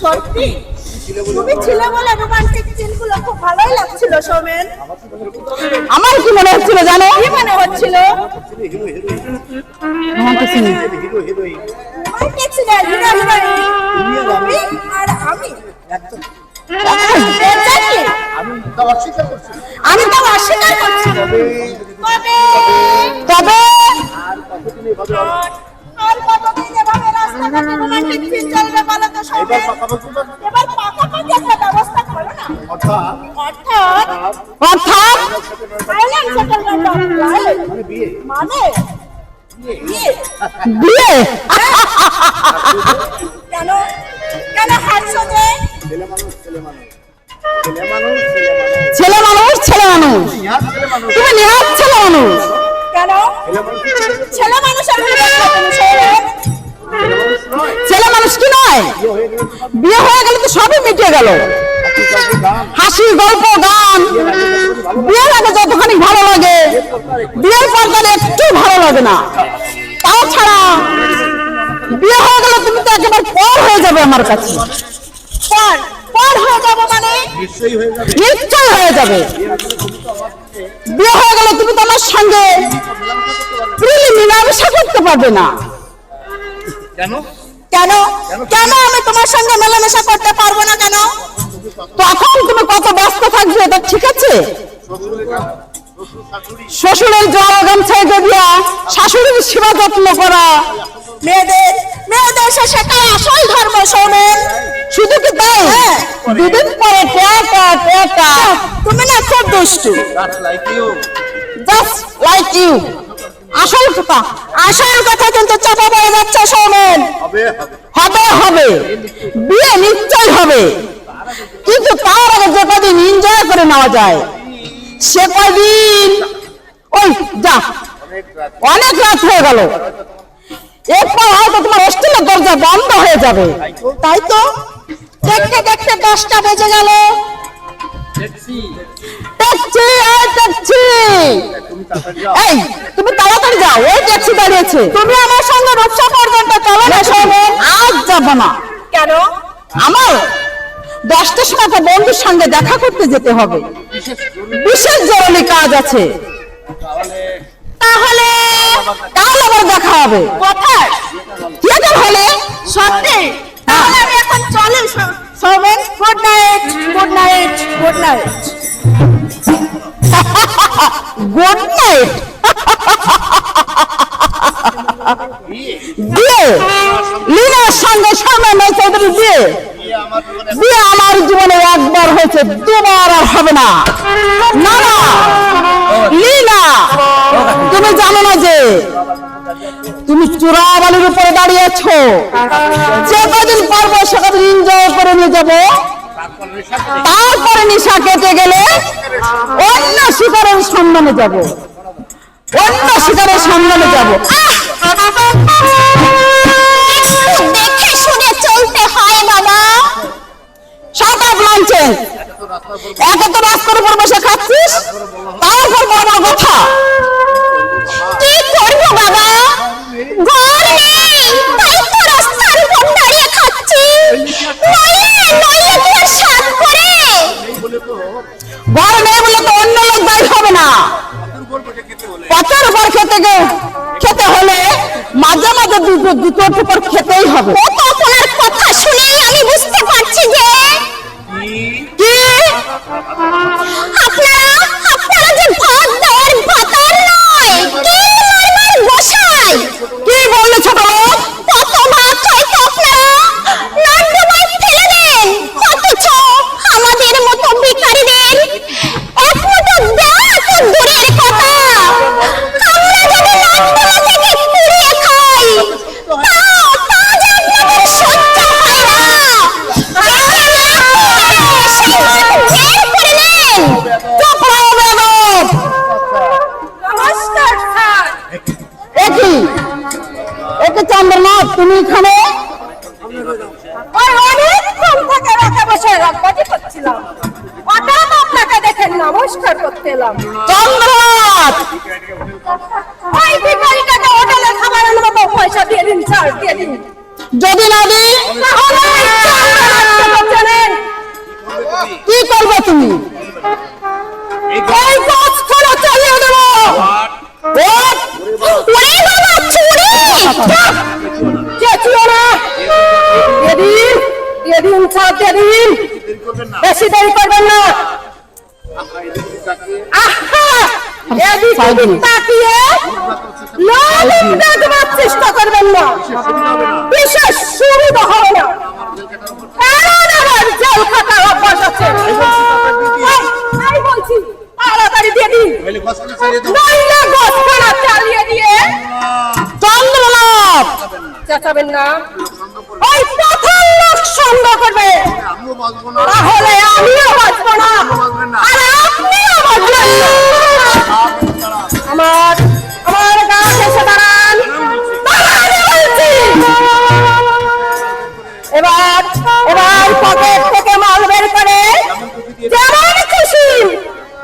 সত্যি? তুমি ছিলে বলে রোমান্টিক সিনগুলো খুব ভালোই লাগছিল সৌমেন। আমার কি মনে হচ্ছিল জানো? কি মনে হচ্ছিল? Romantic scene. Romantic scene hero heroine. আর আমি তা অস্বীকার বিয়ে কেন কেন হাসছো ছেলে মানুষ ছেলে মানুষ ছেলে মানুষ ছেলে মানুষ ছেলে মানুষ তুমি নিহাত ছেলে মানুষ কেন ছেলে মানুষ ছেলে মানুষ? কি নয় বিয়ে হয়ে গেলে তো সবই মিটে গেল হাসি গল্প গান। বিয়ের আগে যতখানি ভালো লাগে বিয়ের পর তাহলে একটু ভালো লাগে না। তাছাড়া বিয়ে হয়ে গেলে তুমি তো একেবারে পর হয়ে যাবে আমার কাছে। পর পর হয়ে যাব মানে নিশ্চয় হয়ে যাবে। বিয়ে হয়ে গেলে তুমি তো আমার সঙ্গে মিলামেশা করতে পারবে না। কেন? কেন? কেন আমি তোমার সঙ্গে মেলামেশা করতে পারব না কেন? তখন তুমি কত ব্যস্ত থাকবে এটা ঠিক আছে? শ্বশুরের জল গামছায় দিয়া শাশুড়ির সেবা যত্ন করা। মেয়েদের মেয়েদের শেখায় আসল ধর্ম সৌমেন শুধু কি তাই? হ্যাঁ। দুদিন পরে টেকা টেকা। তুমি না খুব দুষ্টু। জাস্ট লাইক ইউ আসল কথা। আসল কথা কিন্তু চাপা পড়ে যাচ্ছে সৌমেন হবে হবে। হবে হবে। বিয়ে নিশ্চয় হবে। কিন্তু তার আগে যে কদিন এনজয় করে নেওয়া যায় সে কদিন ওই যা অনেক রাত হয়ে গেল। এরপর হয়তো তোমার হোস্টেলের দরজা বন্ধ হয়ে যাবে। তাই তো? দেখতে দেখতে দশটা বেজে গেল। এই তুমি তাড়াতাড়ি যাও। ওই ট্যাক্সি দাঁড়িয়েছে। তুমি আমার সঙ্গে রূপসা পর্যন্ত চলো না শোনেন আজ যাব না। কেন? আমার দশটার সময় একটা বন্ধুর সঙ্গে দেখা করতে যেতে হবে। বিশেষ জরুরি কাজ আছে। তাহলে তাহলে কাল আবার দেখা হবে। কোথায়? থিয়েটার হলে সত্যি? তাহলে আমি এখন চলি Soumen good night good night good night. Good night. বিয়ে? লীনার সঙ্গে সময় চৌধুরী বিয়ে? বিয়ে আমার জীবনে একবার হয়েছে দুবার আর হবে না। না না তুমি জানো না যে তুমি চূড়াবালির উপরে দাঁড়িয়েছো যে কদিন পারব সে কদিন এনজয় করে নিয়ে যাব তারপর নেশা কেটে গেলে অন্য শিকারের সন্ধানে যাব। অন্য শিকারের সন্ধানে যাব। দেখে শুনে চলতে হয় বাবা সাদা মানছে। এত উপর তো রাস্তার উপর বসে খাচ্ছিস তারপর বড় বড় কথা। দুটো দুটোর উপর খেতেই হবে তুমি এখানে দিয়ে দিন স্যার দিয়ে দিন করবেন না। বেশি দেরি করবেন না চেষ্টা করবেন না। বিশেষ সুবিধা হবে না। কারণ আমার জেল খাটার অভ্যাস আছে। এই, এই বলছি তাড়াতাড়ি দিয়ে দিন। নইলে গোসখানা চালিয়ে দিয়ে চেঁচাবেন না। ওই সঙ্গ করবে। তাহলে আমিও বাঁচবো না। আর আপনিও বাঁচবেন আমার আমার গা এসে দাঁড়ান। এবার এবার পকেট থেকে মাল বের করে, যেমন খুশি,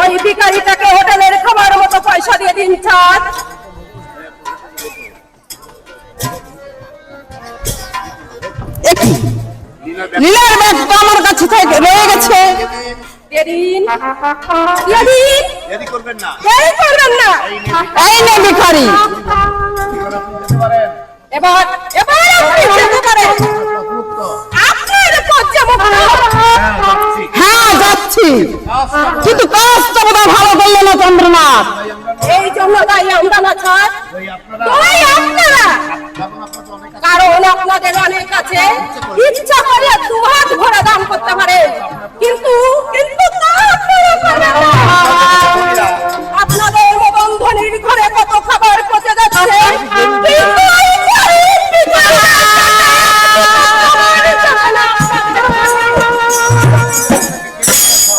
ওই ভিকারিটাকে হোটেলের খাবার মতো পয়সা দিয়ে দিন ছাড় লীলার ব্যাগটা আমার কাছে থেকে রয়ে গেছে। দেরি করবেন না। দেরি করবেন এই নে ভিখারি। এবার এবার আপনি যেতে পারেন। আপনার পর্যা হ্যাঁ যাচ্ছি। হ্যাঁ যাচ্ছি। কিন্তু কাজটা বোধহয় ভালো করল না চন্দ্রনাথ। এই জন্য তাই আমরা না ছাড়। আপনারা কারণ আপনাদের অনেক আছে। ইচ্ছা করে দু হাত ভরা দান করতে পারে। কিন্তু কিন্তু। আপনাদের মতন ধনির ঘরে কত খাবার পচে যাচ্ছে?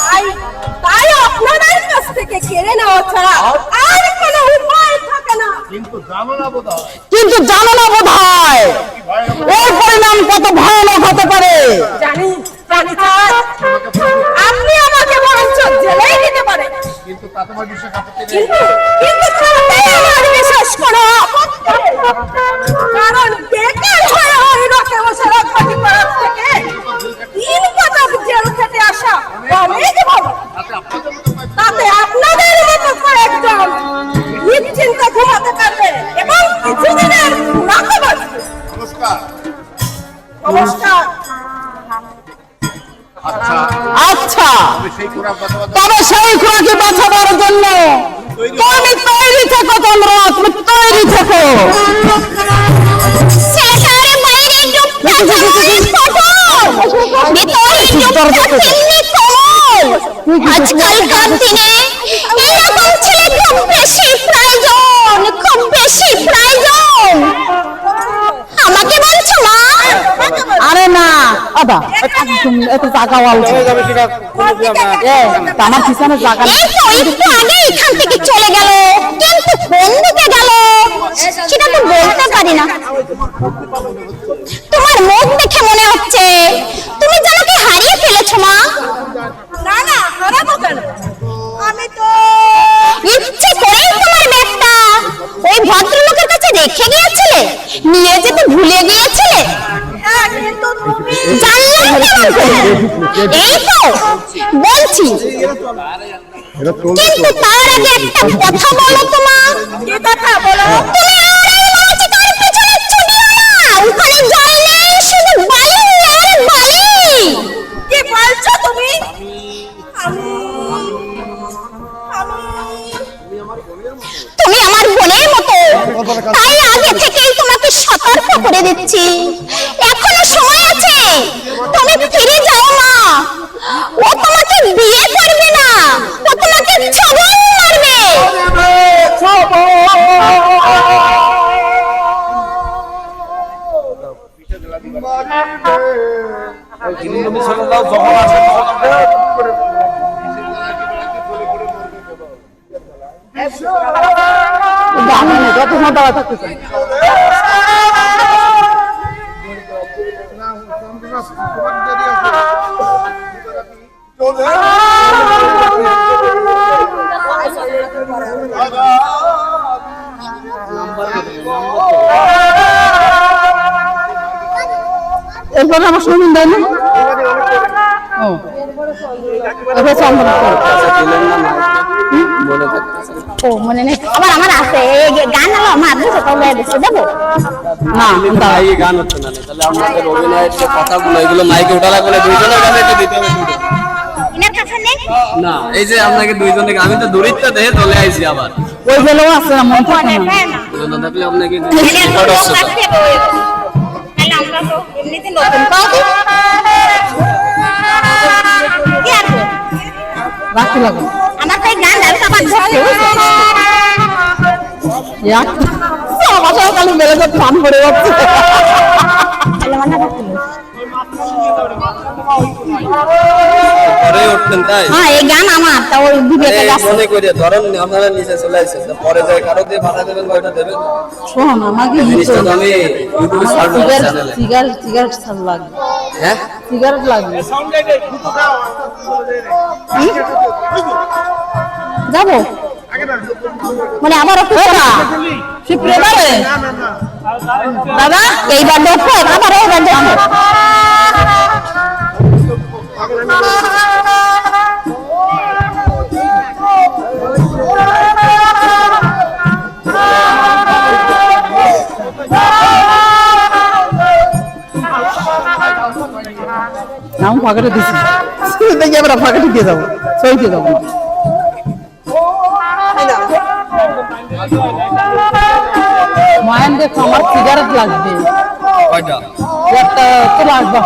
তাই তাই আপনাদের কাছ থেকে কেড়ে নেওয়া ছাড়া আর কোনো উপায় থাকে না। কিন্তু জানো না বোধ কিন্তু জানো না বোধ হয় এর পরিণাম কত ভয়ানক হতে পারে। জানি জানি আপনি আমাকে বরঞ্চ জেলেই দিতে পারেন কিন্তু তা বিশ্বাস কিন্তু কিন্তু আমার বিশেষ কোনো তেমনি কোমল আজকালকার দিনে এরকম ছেলে খুব বেশি প্রয়োজন খুব বেশি প্রয়োজন। আমাকে বলছো মা? আরে না একটু তুমি একটু টাকা বলছো আমার। পিছনে জায়গা নেই। এই তো একটু আগে এখান থেকে চলে গেল। কিন্তু কোন সেটা তো বলতে পারি না। তোমার মুখ দেখে মনে হচ্ছে তুমি যেন কি হারিয়ে ফেলেছো মা? না না হারাবো কেন? আমি তো ইচ্ছে করেই তোমার ব্যাগটা ওই ভদ্রলোকের কাছে রেখে গিয়েছিলে নিয়ে যেতে ভুলে গিয়েছিলে। হ্যাঁ জানলাম? এই তো বলছি। কিন্তু তার আগে একটা কথা বলো তোমার কি কথা বলো? তুমি শুনুন না ও। চন্দন ও মনে নেই। আবার আমার আছে। এই গান হলো আমার দেবো? না। এই গান হচ্ছে না তাহলে আমাদের অভিনয়ের যে কথাগুলো এগুলো মাইকে ওঠা লাগবে না দুইজনের গানে দিতে হবে। না এই যে আপনাকে দুইজনে আমি তো দূরিত্ব দেখে চলে আইছি আবার। ওই গেলেও আছে না মন থাকে না। দুজন থাকলে আপনাকে এমনিতে নতুন। আর? রাখতে লাগো আমার তো গান আবার ধরতে এক আমার সাথে মেলে তো পড়ে যাচ্ছে পরে উঠতেন তাই? হ্যাঁ এই গান আমার তা ওই বিবেকে মনে করে ধরেন আপনারা নিচে চলে পরে যায় কারও দিয়ে ভাড়া দেবেন কয়টা দেবেন? শোন আমাকে জিনিসটা আমি ইউটিউবে চ্যানেলে। সিগারেট সিগারেট ছাড় লাগবে। হ্যাঁ? সিগারেট লাগবে। যাব? মানে আবার একটু সে প্রেমারে দাদা এইবার দেখো আবার এইবার দেখো। ফাঁকাটা দিছি। দেখি আমরা ফাঁকাটি দিয়ে যাব। সই দিয়ে যাব। মায়ের দেখো আমার সিগারেট লাগবে একটা তো লাগবে।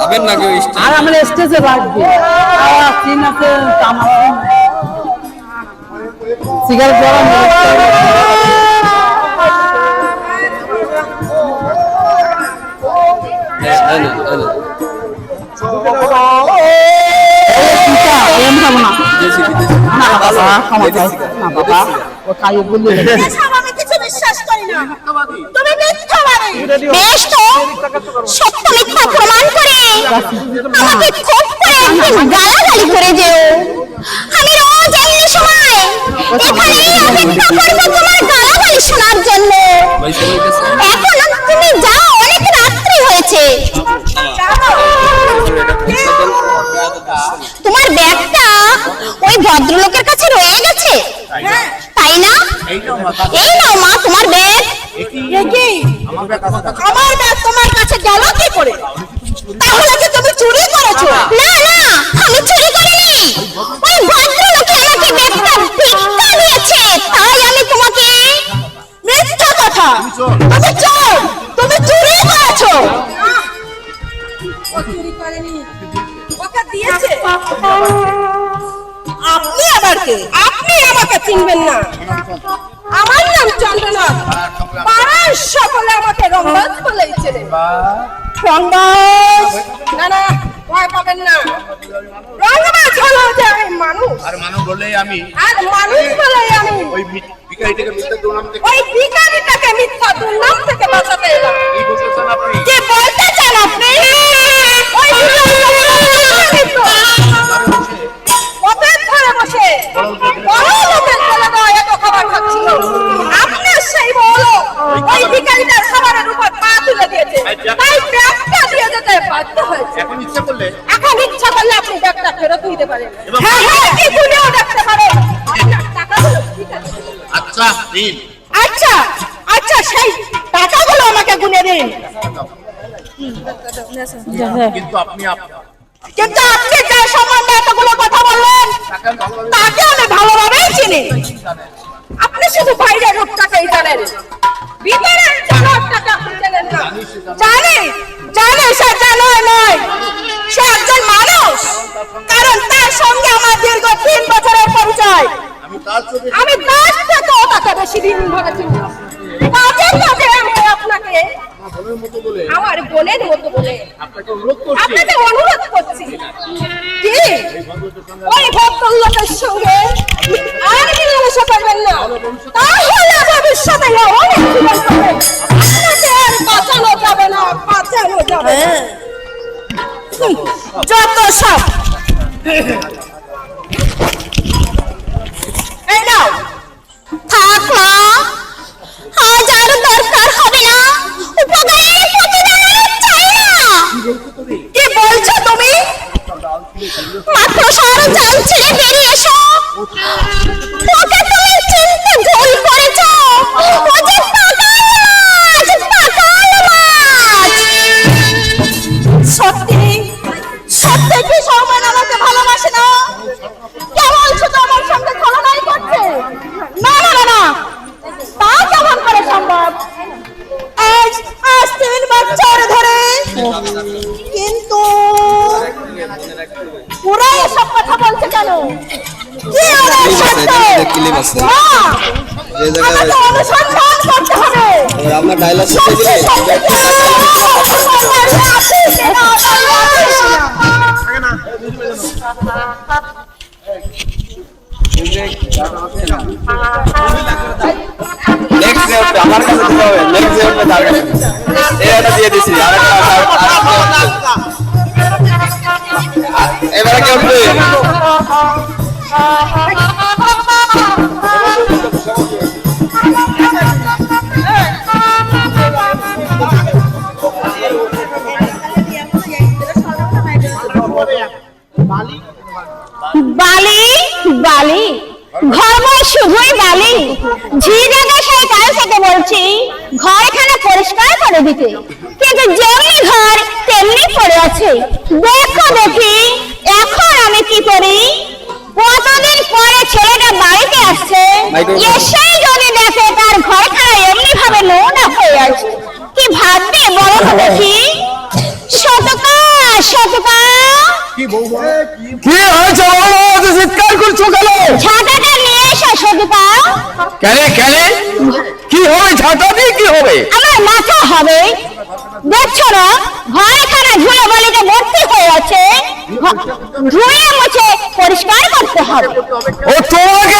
খাবেন নাকি আর আমার স্টেজে লাগবে। আর আছে সিগারেট গরম বাবা ক্ষমা চাই না বাবা ও খাইয়ে বললে এসব আমি কিছু বিশ্বাস করি না। তুমি মিথ্যাবাদী। বেশ তো। সত্য মিথ্যা প্রমাণ করে। আমাকে খুব করে একদিন গালাগালি করে যেও। আমি রোজ এমনি সময় এখানেই অপেক্ষা করব তোমার গালাগালি শোনার জন্য। এখন তুমি যাও অনেক রাত্রি হয়েছে। Yeah. রংবাজ বলেই চেনে রংবাজ না না ভয় পাবেন না। রংবাজ হলো যে আমি মানুষ। আর মানুষ বললেই আমি। আর মানুষ বলেই আমি। ওই ভিখারিটাকে মিথ্যা দুর্নাম থেকে ওই ভিখারিটাকে মিথ্যা দুর্নাম থেকে বাঁচাতে এলাম। কি বলতেছেন আপনি কি বলতে চান আপনি ওই পথের ধারে বসে বড় লোকের ছেলে এত খাবার খাচ্ছিল। ওই ভিখারিটার খাবারের উপর পা তুলে দিয়েছে। তাই ব্যাগটা দিয়ে যেতে বাধ্য হয়েছে। এখন ইচ্ছা করলে? এখন ইচ্ছা করলে আপনি ব্যাগটা ফেরত দিতে পারেন। হ্যাঁ হ্যাঁ কি গুনেও দেখতে পারেন আচ্ছা দিন। আচ্ছা আচ্ছা সেই টাকাগুলো আমাকে গুনে দিন। কিন্তু আপনি আপ- কিন্তু আপনি যে সম্বন্ধে এতগুলো কথা বললেন তাকে আমি ভালোভাবেই চিনি। আপনি শুধু বাইরের রূপটাকেই জানেন। জানেন জানি জানি সে জানোয়ার নয়, সে একজন মানুষ। কারণ তার সঙ্গে আমার দীর্ঘ তিন বছরের পরিচয়। আমি তার তাকে বেশি দিন ধরে চিনি। মাঝে আমি আপনাকে আমার বোনের মতো বলে আপনাকে অনুরোধ করছি। কি? ওই ভদ্রলোকের সঙ্গে আর মিলেমিশে করবেন না। তাহলে ভবিষ্যতে অনেক জীবন পাবেন আপনাকে আর বাঁচানো যাবে না বাঁচানো যাবে যত সব। ডায়লগ শিখে দিলে নেক্সট যে আমার কাছে দিতে হবে নেক্সট যে তার কাছে এই দিয়ে দিছি আর একটা এবারে কে ঘর শুধুই বালি। ঝি জায়গা সেই কাল থেকে বলছি ঘর এখানে পরিষ্কার করে দিতে। কিন্তু যেমনি ঘর তেমনি পড়ে আছে। দেখো দেখি এখন আমি কি করি? কতদিন পরে ছেলেটা বাড়িতে আসছে. এসেই যদি দেখে তার ঘরখানা এমনি ভাবে নোংরা হয়ে আছে। কি ভাববে বলো তো দেখি? শতকা শতকা। কি হয়েছে? চিৎকার করছ কেন? কেন কেন কি হবে দিয়ে কি হবে? আমার মাথা হবে। দেখছ না? ঘরখানা ঝুলে বলিতে ভর্তি হয়ে আছে। ঝুলে ধুয়ে মুছে পরিষ্কার করতে হবে। ও তোমাকে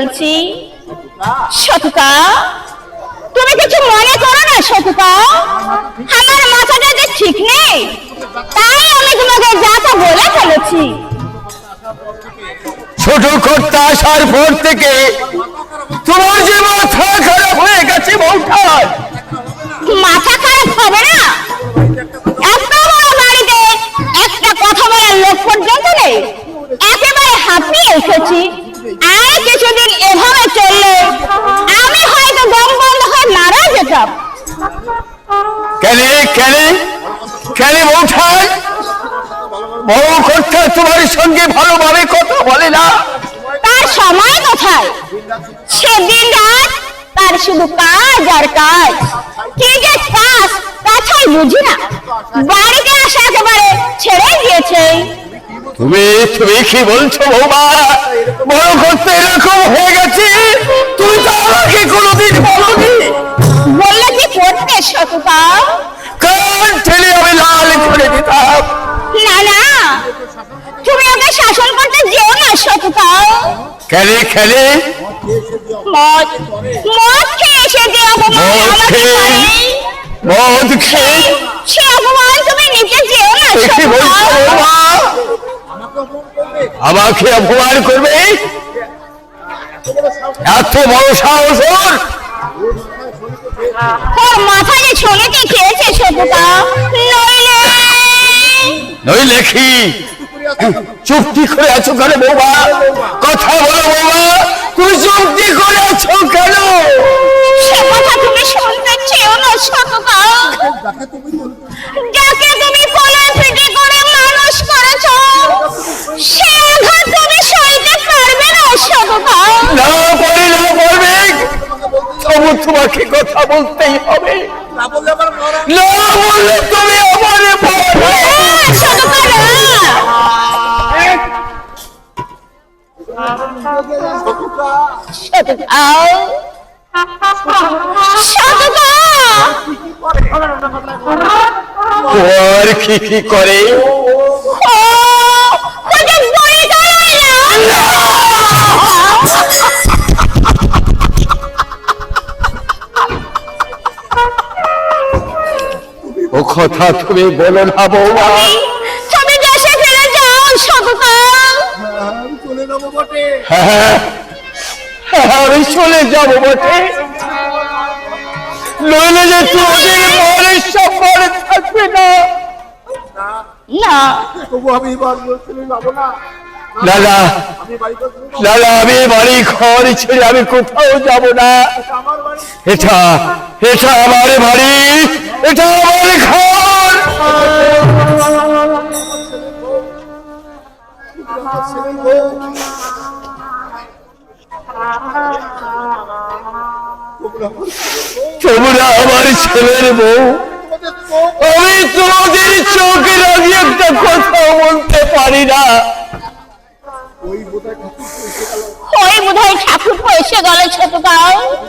বলছি সতকা তুমি কিছু মনে করো না সতকা আমার মাথাটা যে ঠিক নেই তাই আমি তোমাকে যা তা বলে ফেলেছি। ছোট করতে আসার পর থেকে তোমার যে মাথা খারাপ হয়ে গেছে মাথা খারাপ হবে না? এত বড় বাড়িতে একটা কথা বলার লোক পর্যন্ত নেই। একেবারে হাঁপিয়ে এসেছি। যেতাম কেন কেন কেন বউঠান বউ করতে তোমার সঙ্গে ভালোভাবে কথা বলে না। তার সময় কোথায়? সেদিন রাত তার শুধু কাজ আর কাজ। কি যে কাজ তাছাই বুঝি না। বাড়িতে আসা একেবারে ছেড়ে দিয়েছে। তুমি তুমি কি বলছো বৌমা? বড় করতে এরকম হয়ে গেছে? তুমি তো আমাকে কোনোদিন কি করতে শতকা ঠেলে আমি লাল করে দিতাম? না না। তুমি ওকে শাসন করতে যেও না শতকা খেলে খেলে। মদ মদ খেয়ে এসে যে অপমান আমাকে খেয়ে? করে, মদ খেয়ে। সে অপমান তুমি নিতে যেও না আমাকে অপমান করবে? এত বড় সাহস ওর? ওর মাথা যে ছড়িতে খেয়েছে শতকা নইলে নই লেখি চুক্তি করে আছো কেন বৌমা? কথা বলো বৌমা। তুমি চুক্তি করে আছো কেন? সে কথা তুমি শুনতে চেও না শতকা যাকে তুমি কোলে পিঠে করে মানুষ করেছ সে আঘাত তুমি সইতে পারবে না শতকা না তবু তোমাকে কথা বলতেই হবে। না বললে তুমি আমারে কি করে? কথা তুমি বলো না বৌমা। তুমি দেশে ফিরে যাও চলে যাব বটে। হ্যাঁ হ্যাঁ, আমি চলে যাব বটে। নইলে যে তোমাদের মনের সম্মান থাকবে না। না তবু আমি এবার চলে যাব না। না না। আমি বাড়ি ঘর ছেড়ে আমি কোথাও যাব না। এটা এটা আমার বাড়ি, এটা আমার ঘর। তোমরা আমার ছেলের বউ। আমি তোমাদের চোখে রাখি একটা কথা বলতে পারি না। ওই বোধহয় ঠাকুর এসে গেল ওই